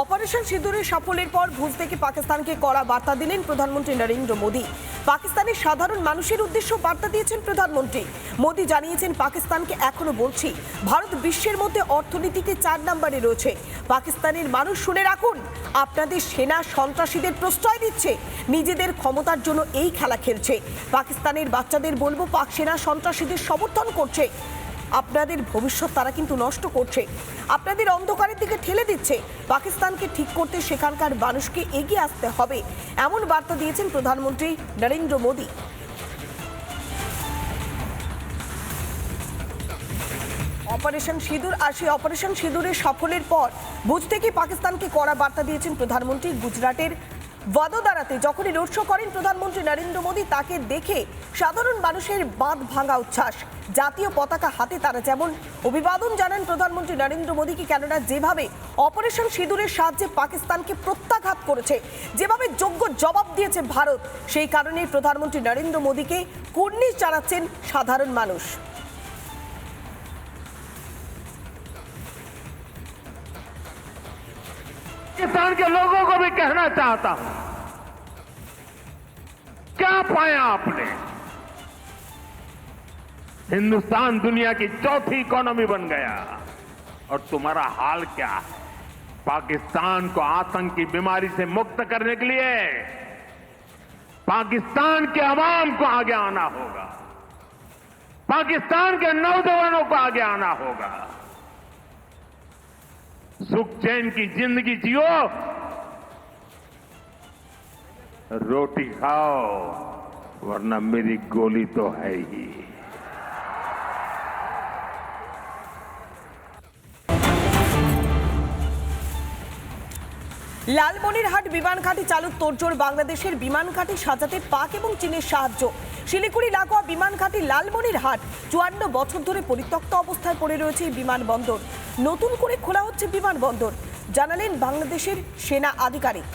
Operation সিঁদুরের সাফল্যের পর ভুজ থেকে পাকিস্তানকে কড়া বার্তা দিলেন প্রধানমন্ত্রী নরেন্দ্র মোদী। পাকিস্তানের সাধারণ মানুষের উদ্দেশ্য বার্তা দিয়েছেন প্রধানমন্ত্রী। মোদী জানিয়েছেন, পাকিস্তানকে এখনও বলছি, ভারত বিশ্বের মধ্যে অর্থনীতিতে চার নম্বরে রয়েছে। পাকিস্তানের মানুষ শুনে রাখুন, আপনাদের সেনা সন্ত্রাসীদের প্রশ্রয় দিচ্ছে, নিজেদের ক্ষমতার জন্য এই খেলা খেলছে। পাকিস্তানের বাচ্চাদের বলব, পাক সেনা সন্ত্রাসীদের সমর্থন করছে। আপনাদের ভবিষ্যৎ তারা কিন্তু নষ্ট করছে। আপনাদের অন্ধকারের দিকে ঠেলে দিচ্ছে। পাকিস্তানকে ঠিক করতে সেখানকার মানুষকে এগিয়ে আসতে হবে। এমন বার্তা দিয়েছেন প্রধানমন্ত্রী নরেন্দ্র মোদী। অপারেশন সিঁদুর আর সেই অপারেশন সিঁদুরের সফলের পর ভুজ থেকে পাকিস্তানকে কড়া বার্তা দিয়েছেন প্রধানমন্ত্রী? গুজরাটের বদোদারাতে যখনই রোড শো করেন প্রধানমন্ত্রী নরেন্দ্র মোদী, তাকে দেখে সাধারণ মানুষের বাঁধ ভাঙা উচ্ছ্বাস। জাতীয় পতাকা হাতে তারা যেমন অভিবাদন জানান প্রধানমন্ত্রী নরেন্দ্র মোদীকে কেননা যেভাবে অপারেশন সিঁদুরের সাহায্যে পাকিস্তানকে প্রত্যাঘাত করেছে, যেভাবে যোগ্য জবাব দিয়েছে ভারত, সেই কারণেই প্রধানমন্ত্রী নরেন্দ্র মোদীকে কুর্নিশ জানাচ্ছেন সাধারণ মানুষ। पाकिस्तान के लोगों को भी कहना चाहता हूँ। क्या पाया आपने? हिंदुस्तान दुनिया की चौथी इकोनॉमी बन गया। और तुम्हारा हाल क्या? है पाकिस्तान को आतंक की बीमारी से मुक्त करने के लिए पाकिस्तान के अवाम को आगे आना होगा। पाकिस्तान के नौजवानों को आगे आना होगा। सुख चैन की जिंदगी जियो रोटी खाओ वरना मेरी गोली तो है ही লালমনিরহাট বিমান ঘাঁটি চালুর তোড়জোড় বাংলাদেশের বিমান ঘাঁটি সাজাতে পাক এবং চীনের সাহায্য শিলিগুড়ি লাগোয়া বিমান ঘাঁটি লালমনিরহাট চুয়ান্ন বছর ধরে পরিত্যক্ত অবস্থায় পড়ে রয়েছে এই বিমানবন্দর। নতুন করে খোলা হচ্ছে বিমানবন্দর, জানালেন বাংলাদেশের সেনা আধিকারিক।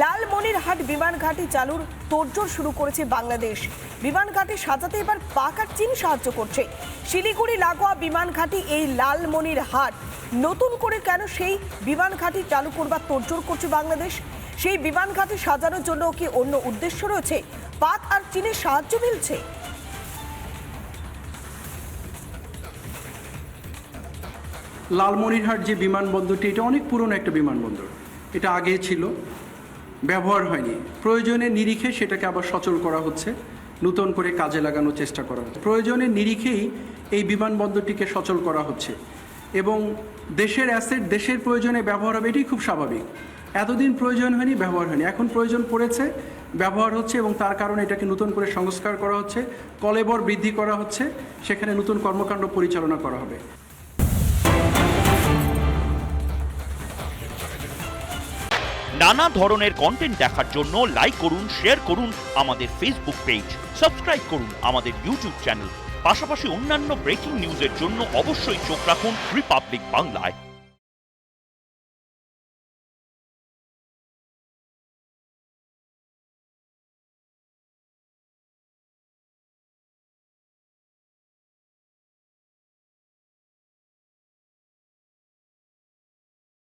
লালমনিরহাট বিমান ঘাঁটি চালুর তোড়জোড় শুরু করেছে বাংলাদেশ। বিমান ঘাঁটি সাজাতে এবার পাক চীন সাহায্য করছে। শিলিগুড়ি লাগোয়া বিমান ঘাঁটি এই লালমনিরহাট নতুন করে কেন সেই বিমান ঘাঁটি চালু করবার তোড়জোড় করছে বাংলাদেশ? সেই বিমান ঘাঁটি সাজানোর জন্য কি অন্য উদ্দেশ্য রয়েছে? পাক আর চীনের সাহায্য মিলছে? লালমনিরহাট যে বিমানবন্দরটি, এটা অনেক পুরনো একটা বিমানবন্দর। এটা আগে ছিল, ব্যবহার হয়নি। প্রয়োজনে নিরিখে সেটাকে আবার সচল করা হচ্ছে, নতুন করে কাজে লাগানোর চেষ্টা করা হচ্ছে। প্রয়োজনের নিরিখেই এই বিমানবন্দরটিকে সচল করা হচ্ছে। এবং দেশের অ্যাসেট, দেশের প্রয়োজনে ব্যবহার হবে, এটাই খুব স্বাভাবিক। এতদিন প্রয়োজন হয়নি, ব্যবহার হয়নি। এখন প্রয়োজন পড়েছে, ব্যবহার হচ্ছে এবং তার কারণে এটাকে নতুন করে সংস্কার করা হচ্ছে, কলেবর বৃদ্ধি করা হচ্ছে, সেখানে নতুন কর্মকাণ্ড পরিচালনা করা হবে। নানা ধরনের কন্টেন্ট দেখার জন্য লাইক করুন শেয়ার করুন আমাদের ফেসবুক পেজ সাবস্ক্রাইব করুন আমাদের ইউটিউব চ্যানেল পাশাপাশি অন্যান্য ব্রেকিং নিউজের জন্য অবশ্যই চোখ রাখুন রিপাবলিক বাংলায়